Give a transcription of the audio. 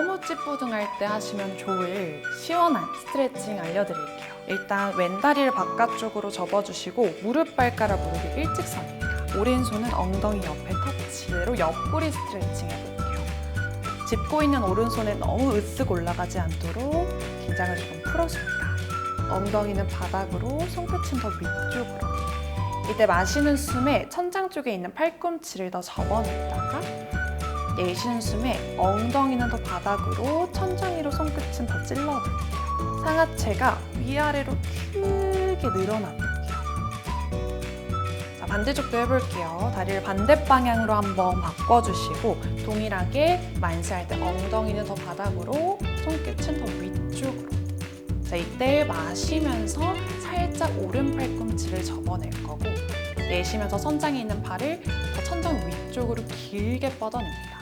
너무 찌뿌둥할 때 하시면 좋을 시원한 스트레칭 알려드릴게요. 일단 왼다리를 바깥쪽으로 접어주시고 무릎 발가락 무릎이 일직선입니다. 오른손은 엉덩이 옆에 터치. 그대로 옆구리 스트레칭 해볼게요. 짚고 있는 오른손에 너무 으쓱 올라가지 않도록 긴장을 조금 풀어줍니다. 엉덩이는 바닥으로, 손끝은 더 위쪽으로. 이때 마시는 숨에 천장 쪽에 있는 팔꿈치를 더 접어냈다가 내쉬는 숨에 엉덩이는 더 바닥으로, 천장 위로 손끝은 더 찔러볼게요. 상하체가 위아래로 크게 늘어나볼게요. 자, 반대쪽도 해볼게요. 다리를 반대 방향으로 한번 바꿔주시고 동일하게 만세할 때 엉덩이는 더 바닥으로, 손끝은 더 위쪽으로. 자, 이때 마시면서 살짝 오른 팔꿈치를 접어낼 거고 내쉬면서 천장에 있는 발을 더 천장 위쪽으로 길게 뻗어냅니다.